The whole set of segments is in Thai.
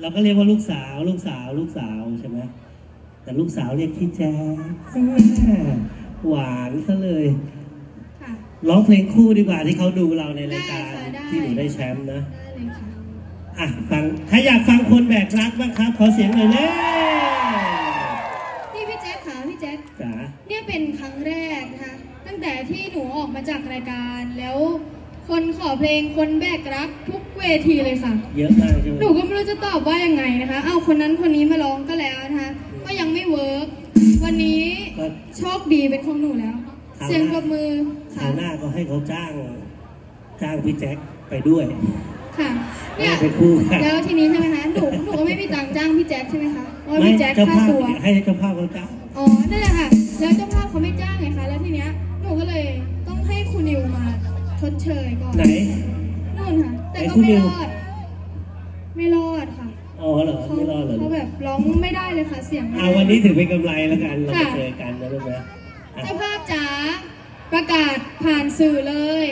เราก็เรียกว่าลูกสาวลูกสาวลูกสาวใช่ไหมแต่ลูกสาวเรียกพี่แจ๊คหวานซะเลย ค่ะ ร้องเพลงคู่ดีกว่าที่เขาดูเราในรายการได้ค่ะได้ ที่หนูได้แชมป์นะ ได้เลยค่ะ อะฟังใครอยากฟังคนแบกรักบ้างครับ ขอเสียงหน่อยเร็นี่พี่แจ๊คค่ะพี่แจ๊คจ๋าเนี่ยเป็นครั้งแรกนะคะตั้งแต่ที่หนูออกมาจากรายการแล้ว คนขอเพลงคนแบกรักทุกเวทีเลยค่ะ เยอะมากใช่ไหมหนูก็ไม่รู้จะตอบว่ายังไงนะคะ เอาคนนั้นคนนี้มาร้องก็แล้วนะคะ ก็ยังไม่เวิร์กวันนี้ก็โชคดีเป็นของหนูแล้วครับเสียงปรบมือคราค่ะ วหน้าก็ให้เขาจ้าง จ้างพี่แจ็คไปด้วย ค่ะ เนี่ยให้ไปคู่กัน แล้วทีนี้ใช่ไหมคะ หนูหนูก็ไม่มีตังค์จ้างพี่แจ๊คใช่ไหมคะเพราะว่าไม่พี่แจ๊คเจ้าค่าภาพตัว ให้เจ้าภาพเขาจ้าง อ๋อ นั่นแหละค่ะ เชยก่อนไหน นู่นค่ะ แต่ไหนก็คุณไม่นิวรอด ไม่รอดค่ะอ๋อเหรอเขาไม่รอดเหรอเขาแบบร้องไม่ได้เลยค่ะเสียงไม่เอาได้วันนี้ถือเป็นกำไรแล้วกันเราค่ะไปเจอกันนะลูกนะอะเจ้าภาพจ๋าประกาศผ่านสื่อเลย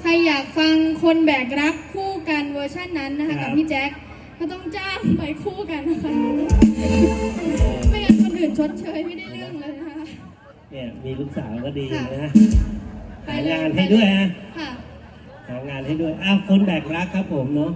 ใครอยากฟังคนแบกรักคู่กันเวอร์ชันนั้นนะคะกับพี่แจ็คก็ต้องจ้างไปคู่กันนะคะไม่งั้นคนอื่นชดเชยไม่ได้เรื่องเลยนะคะเนี่ยมีลูกสาวก็ดีค่ะนะไปหาเลยงานให้ด้วยฮะค่ะหางาน ให้ด้วยอ้าคนแบกรักครับผมเนาะ